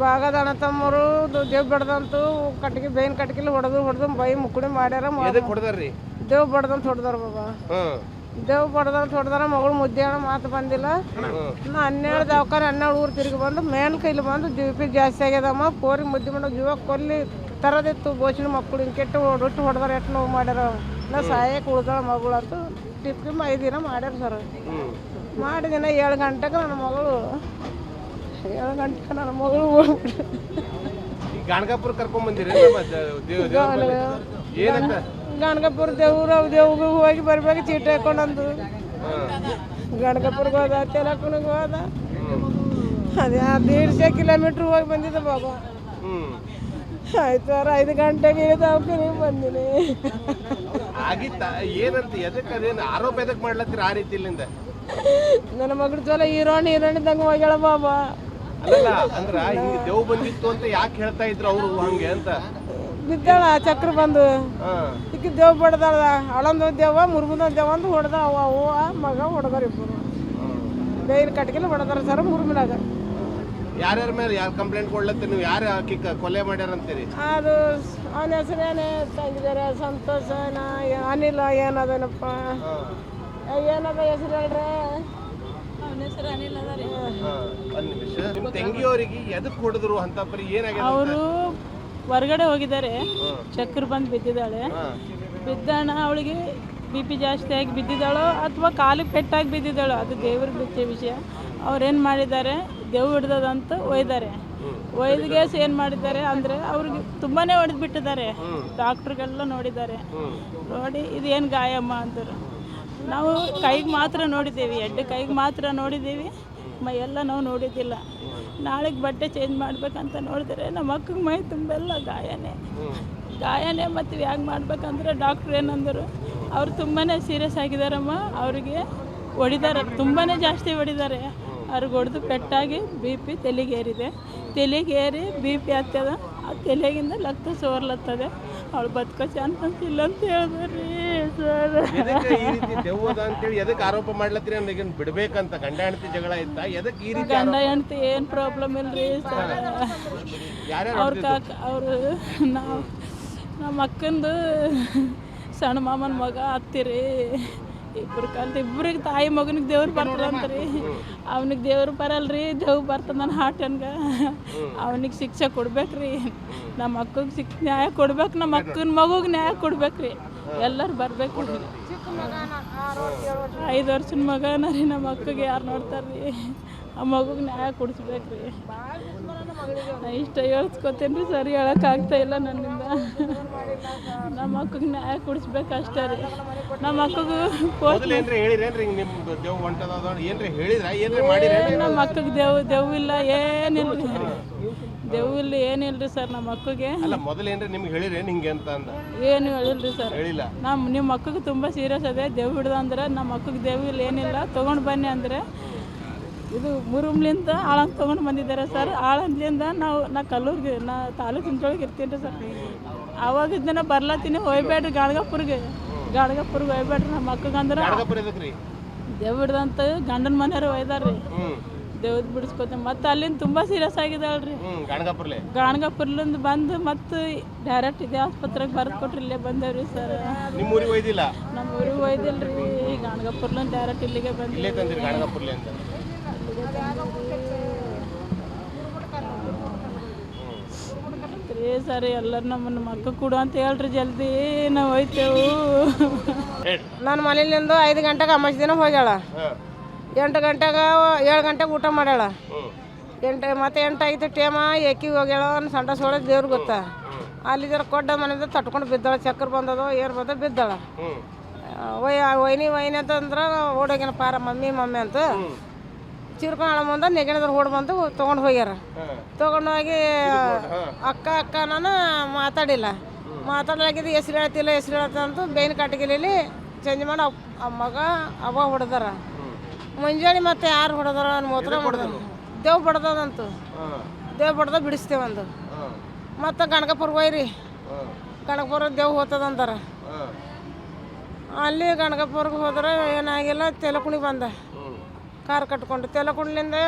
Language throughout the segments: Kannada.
ಭಾಗದ ಅಣ್ಣ ತಮ್ಮರು ದೇವ್ ಬಡ್ದಂತು ಕಟ್ಟಿಗೆ ಬೇವಿನ ಕಟ್ಟಿಗೆಲಿ ಹೊಡೆದು ಹೊಡೆದು ಬೈ ಮುಕ್ಕುಡಿ ಮಾಡ್ಯಾರ. ಮ- ಎದಕ್ಕೆ ಹೊಡೆದಾರ್ರಿ? ದೇವ್ ಬಡ್ದಂತ ಹೊಡೆದಾರ ಬಾಬಾ. ಹ್ಮ್ ದೇವ್ ಬಡ್ದಂತ ಹೊಡೆದಾರ ಮಗಳು ಮುದ್ದೆ ಅಣ್ಣ ಮಾತು ಬಂದಿಲ್ಲ. ನಾ ಹನ್ನೆರಡು ದವಾಖಾನೆ ಹನ್ನೆರಡು ಊರು ತಿರುಗಿ ಬಂದು ಮೇನ್ ಕೈಲಿ ಬಂದು ಜಿ ಪಿ ಜಾಸ್ತಿ ಆಗ್ಯದಮ್ಮ. ಪೋರಿ ಮುದ್ದೆ ಮಾಡೋ ಜೀವ ಕೊಲ್ಲಿ ತರದಿತ್ತು ಬೋಚಿನ ಮಕ್ಕಳು ಹಿಂಗೆ ಕೆಟ್ಟು ರೊಟ್ಟಿ ಹೊಡೆದಾರ ಎಷ್ಟು ನೋವು ಮಾಡ್ಯಾರ. ನಾ ಸಾಯಕ್ಕೆ ಉಳ್ದಾಳ ಮಗಳು ಅಂತ ಟಿಪ್ಪಿ ಐದು ದಿನ ಮಾಡ್ಯಾರ ಸರ್. ಹ್ಮ್. ಮಾಡಿದಿನ ಏಳು ಗಂಟೆಗೆ ನನ್ನ ಮಗಳು ಏಳು ಗಂಟೆ ನನ್ನ ಮಗಳು ಹೋಗ್ಬಿಟ್ರು. ಈ ಗಾಣಗಾಪುರ ಕರ್ಕೊಂಡ್ ಬಂದಿರಿ ದೇವ್ ದೇವ್ ಏನಂತ? ಗಣಕಪುರ ದೇವ್ರು ದೇವ್ಗೆ ಹೋಗಿ ಬರ್ಬೇಕು ಚೀಟಿ ಹಾಕೊಂಡಂದು ಗಣಕಪುರ್ಗೆ ಹೋದ ತೆಲಕುನಿಗೆ ಹೋದ. ಅದೇ ದೀಡ್ಸೆ ಕಿಲೋಮೀಟ್ರ್ ಹೋಗಿ ಬಂದಿದ್ದೆ ಬಾಬಾ ಆಯ್ತು ಅವ್ರ ಐದು ಗಂಟೆಗೆ ದವಾಖಾನೆಗೆ ಬಂದಿನಿ. ಆಗಿತ್ತ? ಏನಂತ ಎದಕ್ಕೆ ಅದೇನು ಆರೋಪ ಎದಕ್ಕೆ ಮಾಡ್ಲತ್ತೀರ ಆ ರೀತಿ ಇಲ್ಲಿಂದ ನನ್ನ ಮಗಳು ಚಲೋ ಹೀರೋಣ ಹೀರೋಣಿದಂಗೆ ಹೋಗ್ಯಾಳ ಬಾಬಾ ಅಲ್ಲಲ್ಲ ಅಂದ್ರ ಹಿಂಗ ದೇವ್ ಬಂದಿತ್ತು ಅಂತ ಯಾಕೆ ಹೇಳ್ತಾ ಇದ್ರು ಅವರು ಹಂಗೆ ಅಂತ? ಬಿದ್ದಾಳ ಚಕ್ರ ಬಂದು. ಈಗ ದೇವ್ ಬಡ್ದಾಳ ಹಳಂದು ದೇವ ಮುರ್ಮುದ ದೇವ ಅಂದು ಹೊಡೆದ ಅವ ಅವ್ವ ಮಗ ಹೊಡೆದಾರ ಇಬ್ಬರು ಬೇಯಿನ ಕಟ್ಗೆಲ್ಲ ಹೊಡೆದಾರ ಸರ್ ಮುರ್ಮಿನಾಗ ಯಾರ್ಯಾರ ಮೇಲೆ ಯಾರು ಕಂಪ್ಲೇಂಟ್ ಕೊಡ್ಲತ್ತೀರಿ ನೀವು ಯಾರು ಆಕಿ ಕೊಲೆ ಮಾಡ್ಯಾರ ಅಂತೀರಿ? ಅದು ಅವನ ಹೆಸರೇನೆ ತಂಗಿದಾರೆ ಸಂತೋಷ ಅನಿಲ ಏನದೇನಪ್ಪ? ಏನದ ಹೆಸರು ಹೇಳ್ರೆ? ಒಂದ್ ನಿಮಿಷ ನಿಮ್ ತಂಗಿಯವರಿಗೆ ಎದಕ್ ಹೊಡೆದ್ರು ಅಂತ ಪರಿ ಏನಾಗ್ಯದ ಅಂತ? ಅವರು ಹೊರಗಡೆ ಹೋಗಿದ್ದಾರೆ. ಚಕ್ರ ಬಂದು ಬಿದ್ದಿದ್ದಾಳೆ. ಬಿದ್ದಾಣ ಅವಳಿಗೆ ಬಿ ಪಿ ಜಾಸ್ತಿ ಆಗಿ ಬಿದ್ದಿದ್ದಾಳೋ ಅಥವಾ ಕಾಲಿಗೆ ಪೆಟ್ಟಾಗಿ ಬಿದ್ದಿದ್ದಾಳೋ ಅದು ದೇವ್ರ ಬಿಚ್ಚ ವಿಷಯ. ಅವ್ರೇನು ಮಾಡಿದ್ದಾರೆ? ದೇವ್ ಹಿಡ್ದದಂತ ಒಯ್ದಾರೆ. ಒಯ್ದ್ಗೇಸ್ ಏನು ಮಾಡಿದ್ದಾರೆ ಅಂದರೆ ಅವ್ರಿಗೆ ತುಂಬಾ ಹೊಡೆದು ಬಿಟ್ಟಿದ್ದಾರೆ ಡಾಕ್ಟ್ರಿಗೆಲ್ಲ ನೋಡಿದ್ದಾರೆ. ನೋಡಿ ಇದೇನು ಗಾಯಮ್ಮ ಅಂದರು. ನಾವು ಕೈಗೆ ಮಾತ್ರ ನೋಡಿದ್ದೀವಿ ಎಡ್ಡು ಕೈಗೆ ಮಾತ್ರ ನೋಡಿದ್ದೀವಿ. ಎಲ್ಲ ನಾವು ನೋಡಿದ್ದಿಲ್ಲ. ನಾಳೆಗೆ ಬಟ್ಟೆ ಚೇಂಜ್ ಮಾಡ್ಬೇಕಂತ ನೋಡಿದ್ರೆ ನಮ್ಮ ಅಕ್ಕಗೆ ಮೈ ತುಂಬೆಲ್ಲ ಗಾಯನೇ. ಗಾಯನೇ ಮತ್ತು ಹೇಗೆ ಮಾಡ್ಬೇಕಂದ್ರೆ ಡಾಕ್ಟ್ರ್ ಏನಂದರು, ಅವ್ರು ತುಂಬಾ ಸೀರಿಯಸ್ ಆಗಿದ್ದಾರಮ್ಮ. ಅವರಿಗೆ ಹೊಡಿದಾರೆ ತುಂಬಾ ಜಾಸ್ತಿ ಹೊಡಿದಾರೆ. ಅವ್ರಿಗೆ ಹೊಡೆದು ಪೆಟ್ಟಾಗಿ ಬಿ ಪಿ ತಲೆಗೇರಿದೆ. ತಲೆಗೇರಿ ಬಿ ಪಿ ಹತ್ತದ ಆ ತಲೆಗಿಂದ ರಕ್ತ ಸೋರ್ಲತ್ತದೆ ಅವಳು ಬದುಕೋ ಚಾನ್ಸಸ್ ಇಲ್ಲ ಅಂತ ಹೇಳಿದ್ರಿ ಸರ್. ಎದಕ್ಕೆ ಈ ರೀತಿ ದೆವ್ವದ ಅಂತೇಳಿ ಎದಕ್ಕೆ ಆರೋಪ ಮಾಡ್ಲತ್ತೀರಿ ನನಗೆ ಬಿಡ್ಬೇಕಂತ ಗಂಡ ಹೆಂಡತಿ ಜಗಳ ಇತ್ತ ಎದಕ್ಕೆ ಈ ರೀತಿ ಗಂಡ ಹೆಂಡತಿ ಏನು ಪ್ರಾಬ್ಲಮ್ ಇಲ್ರಿ ಸರ್. ಯಾರ್ಯಾರು ಅವ್ರ ಕಾಕ ಅವರು ನಾವು ನಮ್ಮ ಅಕ್ಕಂದು ಸಣ್ಣ ಮಾಮನ ಮಗ ಹತ್ತಿರಿ ಇಬ್ರು ಕಲ್ತು ಇಬ್ರಿಗೆ ತಾಯಿ ಮಗನಿಗೆ ದೇವ್ರು ಬರ್ತದಂತ್ರಿ ಅವ್ನಿಗೆ ದೇವ್ರು ಬರಲ್ರಿ ದೇವ್ ಬರ್ತದ ನನ್ನ ಹಾಟನ್ಗ ಅವನಿಗೆ ಶಿಕ್ಷೆ ಕೊಡ್ಬೇಕ್ರಿ. ನಮ್ಮ ಅಕ್ಕಗೆ ಶಿಕ್ ನ್ಯಾಯ ಕೊಡ್ಬೇಕು, ನಮ್ಮ ಅಕ್ಕನ ಮಗುಗೆ ನ್ಯಾಯ ಕೊಡ್ಬೇಕ್ರಿ. ಎಲ್ಲರೂ ಬರ್ಬೇಕು. ಐದು ವರ್ಷದ ಮಗನ ರೀ ನಮ್ಮ ಅಕ್ಕಗೆ, ಯಾರು ನೋಡ್ತಾರ್ರಿ? ಆ ಮಗುಗೆ ನ್ಯಾಯ ಕೊಡಿಸ್ಬೇಕ್ರಿ. ಇಷ್ಟ ಹೇಳ್ಸ್ಕೊತೀನಿ ರೀ ಸರಿ ಹೇಳೋಕ್ಕಾಗ್ತಾ ಇಲ್ಲ ನನ್ನಿಂದ. ನಮ್ಮ ಅಕ್ಕಗೆ ನ್ಯಾಯ ಕೊಡಿಸ್ಬೇಕು ಅಷ್ಟೇ ರೀ. ನಮ್ಮ ಅಕ್ಕಗೂ ಪೋಸ್ಟ್ ಮೊದಲು ಏನ್ರಿ ಹೇಳಿರೇನ್ರಿ ಹಿಂಗ್ ನಿಮ್ ದೇವ್ ಹೊಂಟದ ಏನ್ರಿ ಹೇಳಿದ್ರ? ಏನ್ರಿ ಮಾಡಿರೇನ್ರಿ ನಮ್ಮ ಅಕ್ಕಗೆ ದೇವ್ ದೇವ್ ಇಲ್ಲ ಏನಿಲ್ಲ ರೀ ದೇವ್ ಇಲ್ಲ ಏನಿಲ್ಲ ರೀ ಸರ್ ನಮ್ಮ ಅಕ್ಕಗೆ. ಅಲ್ಲ ಮೊದಲು ಏನ್ರಿ ನಿಮ್ಗೆ ಹೇಳಿರೇನ್ ಹಿಂಗೆ ಅಂತ ಅಂದ? ಏನು ಹೇಳಿಲ್ರಿ ಸರ್. ಹೇಳಿಲ್ಲ. ನಮ್ಮ ನಿಮ್ಮ ಮಕ್ಕಳಿಗೆ ತುಂಬ ಸೀರಿಯಸ್ ಅದೇ. ದೇವ್ ಹಿಡ್ದು ಅಂದ್ರೆ ನಮ್ಮ ಮಕ್ಕಳಿಗೆ ದೇವ್ ಇಲ್ಲ ಏನಿಲ್ಲ. ತೊಗೊಂಡು ಬನ್ನಿ ಅಂದರೆ ಇದು ಮುರುಮ್ಲಿಂದ ಆಳಂದ ತೊಗೊಂಡು ಬಂದಿದ್ದಾರೆ ಸರ್. ಆಳಂದ್ಲಿಂದ ನಾವು ನಾ ಕಲ್ಲೂರ್ಗೆ ನಾ ತಾಲೂಕು ಜೊಳಗೆ ಇರ್ತೀನಿ ರೀ ಸರ್. ಆವಾಗ ದಿನ ಬರ್ಲತ್ತೀನಿ ಹೋಯ್ಬೇಡ್ರಿ ಗಾಳ್ಗಪ್ಪುರ್ಗೆ ಗಾಳ್ಗಪ್ಪುರ್ಗೆ ಹೋಯ್ಬೇಡ್ರಿ ನಮ್ಮ ಮಕ್ಕಳಿಗೆ ಅಂದ್ರೆ ಯಾಡಗಪ್ಪರ ದೇವ್ ಹಿಡ್ದಂತ ಗಂಡನ ಮನೆಯವ್ರು ಒಯ್ದಾರ್ರಿ. ದೇವ್ದು ಬಿಡಿಸ್ಕೊತೀನಿ. ಮತ್ತು ಅಲ್ಲಿಂದ ತುಂಬ ಸೀರಿಯಸ್ ಆಗಿದ್ದಾಳ್ರಿ. ಗಾಣಗಪ್ಪುರ್ಲಿಂದ ಬಂದು ಮತ್ತೆ ಡೈರೆಕ್ಟ್ ಇದೇ ಆಸ್ಪತ್ರೆಗೆ ಬರೆದು ಕೊಟ್ರಿ ಇಲ್ಲೇ ಬಂದೇವ್ರಿ ಸರ್. ನಮ್ಮ ಊರಿಗೆ ಒಯ್ದಿಲ್ಲ? ನಮ್ಮ ಊರಿಗೆ ಒಯ್ದಿಲ್ರಿ. ಗಾಣಗಪ್ಪುರ್ಲಿಂದ ಡೈರೆಕ್ಟ್ ಇಲ್ಲಿಗೆ ಬಂದು ಇಲ್ಲೇ ತಂದಿರಿ ಗಾಣಗಪ್ಪರ್ಲೆ ಅಂತ ರೀ ಸರ್ ಎಲ್ಲರೂ ನಮ್ಮನ್ನ ಮಕ್ಕ ಕೊಡು ಅಂತ ಹೇಳ್ರಿ ಜಲ್ದಿ ನಾವು ಹೋಯ್ತೇವು ನನ್ನ ಮನೇಲಿಂದ ಐದು ಗಂಟೆಗೆ ಅಮ್ಮ ದಿನ ಹೋಗ್ಯಾಳ. ಎಂಟು ಗಂಟೆಗೆ ಏಳು ಗಂಟೆಗೆ ಊಟ ಮಾಡ್ಯಾಳ. ಎಂಟು ಮತ್ತೆ ಐದು ಟೇಮ ಏಕಿಗೆ ಹೋಗ್ಯಾಳ ಸಂಡ ಸೋಳ ದೇವ್ರಿಗೆ ಗೊತ್ತಾ. ಅಲ್ಲಿ ಜರ ಕೊಡ್ಡ ಮನೆಯಿಂದ ತಟ್ಕೊಂಡು ಬಿದ್ದಾಳ ಚಕ್ರ ಬಂದದ ಏರ್ ಬಂದ ಬಿದ್ದಾಳ. ಓಯ್ ಒಯ್ ವೈನಿ ವೈನಿ ಅಂತಂದ್ರೆ ಓಡೋಗಿನ ಪಾರ ಮಮ್ಮಿ ಮಮ್ಮಿ ಅಂತ. ಚಿರ್ಕೊಂಡು ಹಳ ಮುಂದೆ ನೆಗಣದ್ರ ಹೊಡ್ ಬಂದು ತೊಗೊಂಡು ಹೋಗ್ಯಾರ. ತಗೊಂಡು ಹೋಗಿ ಅಕ್ಕ ಅಕ್ಕ ನಾನು ಮಾತಾಡಿಲ್ಲ. ಮಾತಾಡಲಾಗಿದ್ದು ಹೆಸ್ರು ಹೇಳ್ತಿಲ್ಲ ಹೆಸ್ರು ಹೇಳ್ತಂತ ಬೇವಿನ ಕಟ್ಟಿಗೆಲಿ ಚೇಂಜ್ ಮಾಡಿ ಆ ಮಗ ಅವ ಹೊಡೆದಾರ. ಮುಂಜಾನೆ ಮತ್ತೆ ಯಾರು ಹೊಡೆದಾರ ಮೂತ್ರ ಹೊಡೆದ ದೇವ್ ಬಡ್ದದಂತು. ದೇವ್ ಬಡ್ದ ಬಿಡಿಸ್ತೇವಂದು ಅಂದು. ಮತ್ತು ಗಣಕಪುರ ಹೋಯ್ರಿ. ಗಣಕಪುರ ದೇವ್ ಹೋತದಂತಾರ ಅಲ್ಲಿ ಗಣಕಪುರ್ಗೆ ಹೋದ್ರೆ ಏನಾಗಿಲ್ಲ ತೆಲಕುಣಿ ಬಂದ. ಕಾರ್ ಕಟ್ಕೊಂಡು ತೆಲಕುಂಡ್ಲಿಂದ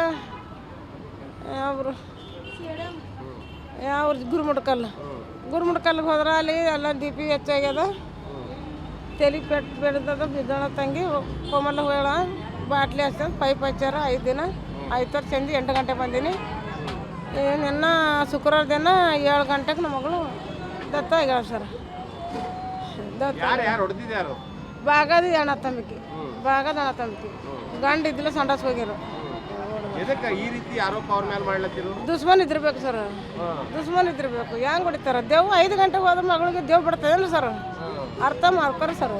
ಅವರು ಯಾವ ಗುರುಮುಡ್ಕಲ್ ಗುರುಮುಡ್ಕಲ್ಗೆ ಹೋದ್ರೆ ಅಲ್ಲಿ ಎಲ್ಲ ಡಿ ಪಿ ಹೆಚ್ಚಾಗ್ಯದ ತಲೆ ಪೆಟ್ಟು ಬೆಳೆದದ ಬಿದ್ದಣ ತಂಗಿ ಕೋಮಲ್ಲ ಹೋಳ ಬಾಟ್ಲಿ ಹಚ್ಚ ಪೈಪ್ ಹಚ್ಚಾರ ಐದು ದಿನ ಐದು ಚಂದಿ ಎಂಟು ಗಂಟೆ ಬಂದೀನಿ ನಿನ್ನ ಶುಕ್ರವಾರ ದಿನ ಏಳು ಗಂಟೆಗೆ ನಮ್ಮ ಮಗಳು ದತ್ತ ಆಗ್ಯಾಳ ಸರ್ ದತ್ತ ಯಾರು ಯಾರು ಹೊಡೆದಿದ್ಯಾರು ಬಾಗದ ಅಣ್ಣ ತಂಬಿಕೆ ತಂಬಿಕೆ ಗಂಡ ಇದ್ದಿಲ್ಲ ಸಂಡಾಸ್ ಹೋಗಿರು. ಎದಕ್ಕ ಈ ರೀತಿ ಆರೋಪ ಅವ್ರ ಮೇಲೆ ಮಾಡ್ಲತ್ತಿರು? ದುಶ್ಮನ್ ಇದ್ದಿರ್ಬೇಕು ಸರ್. ದುಶ್ಮನ್ ಇದ್ದಿರ್ಬೇಕು. ಹೆಂಗ್ ಹೊಡಿತಾರ? ದೇವ್ ಐದು ಗಂಟೆಗೆ ಹೋದ ಮಗಳಿಗೆ ದೇವ್ ಬಿಡ್ತದೇನು ಸರ್? ಅರ್ಥ ಮಾಡ್ಕೊರಿ ಸರ್.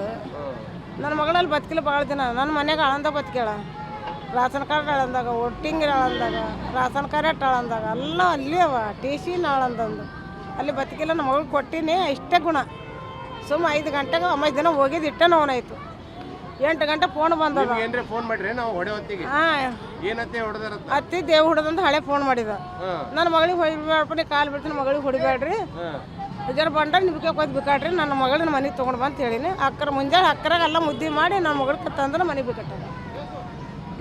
ನನ್ನ ಮಗಳಲ್ಲಿ ಬದುಕಿಲ್ಲ ಭಾಳ ದಿನ. ನನ್ನ ಮನೆಗೆ ಆಳಂದ ಬದುಕೇಳ ರಾಸನ್ ಕಾರ್ಡ್ ಆಳಂದಾಗ ಒಟ್ಟಿಂಗ್ ಆಳಂದಾಗ ರಾಸನ್ ಕಾರ್ಡ್ ಆಳಂದಾಗ ಎಲ್ಲ ಅಲ್ಲಿ ಅವ. ಟಿ ಸಿ ಆಳಂದಂದು. ಅಲ್ಲಿ ಬದುಕಿಲ್ಲ ನಮ್ಮ ಮಗಳಿಗೆ ಕೊಟ್ಟಿನಿ ಇಷ್ಟೇ ಗುಣ. ಸುಮ್ಮ ಐದು ಗಂಟೆಗೆ ಒಂಬತ್ತು ದಿನ ಹೋಗಿದ್ದು ಇಟ್ಟೆ ನೋವಾಯ್ತು ಎಂಟು ಗಂಟೆ ಫೋನ್ ಬಂದದ. ಏನ್ರಿ ಫೋನ್ ಮಾಡ್ರಿ ನಾವು ಹೊಡೆ ಹೊತ್ತಿಗೆ. ಹಾಂ. ಏನತ್ತೆ ಅತ್ತಿ ದೇವ್ ಹೊಡೆದಂತ ಹಳೆ ಫೋನ್ ಮಾಡಿದ. ನನ್ನ ಮಗಳಿಗೆ ಹೊಡಿಬೇಡಪ್ಪ ನೀ ಕಾಲು ಬಿಡ್ತೀನಿ ಮಗಳಿಗೆ ಹೊಡಿಬೇಡ್ರಿ. ಜರ ಬಂಡ ನಿಮ್ಗೆ ಕೊಯ್ದು ಬಿಕಾಡ್ರಿ ನನ್ನ ಮಗಳನ್ನ ಮನೆಗೆ ತೊಗೊಂಡು ಬಂತ ಹೇಳಿನಿ. ಅಕ್ಕರ ಮುಂಜಾನೆ ಅಕ್ಕರಾಗ ಎಲ್ಲ ಮುದ್ದೆ ಮಾಡಿ ನನ್ನ ಮಗಳಿಗೆ ತಂದ್ರೆ ಮನೆ ಬಿಕಟ್ಟ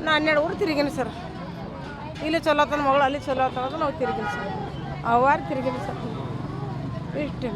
ನಾ ಹನ್ನೆರಡು ಊರು ತಿರುಗಿನಿ ಸರ್. ಇಲ್ಲಿ ಚಲೋ ಆತನ ಮಗಳು ಅಲ್ಲಿ ಚಲೋ ಆತನ ನಾವು ತಿರುಗಿನಿ ಸರ್. ಅವಾರು ತಿರುಗಿನಿ ಸರ್. ಇಷ್ಟೇ.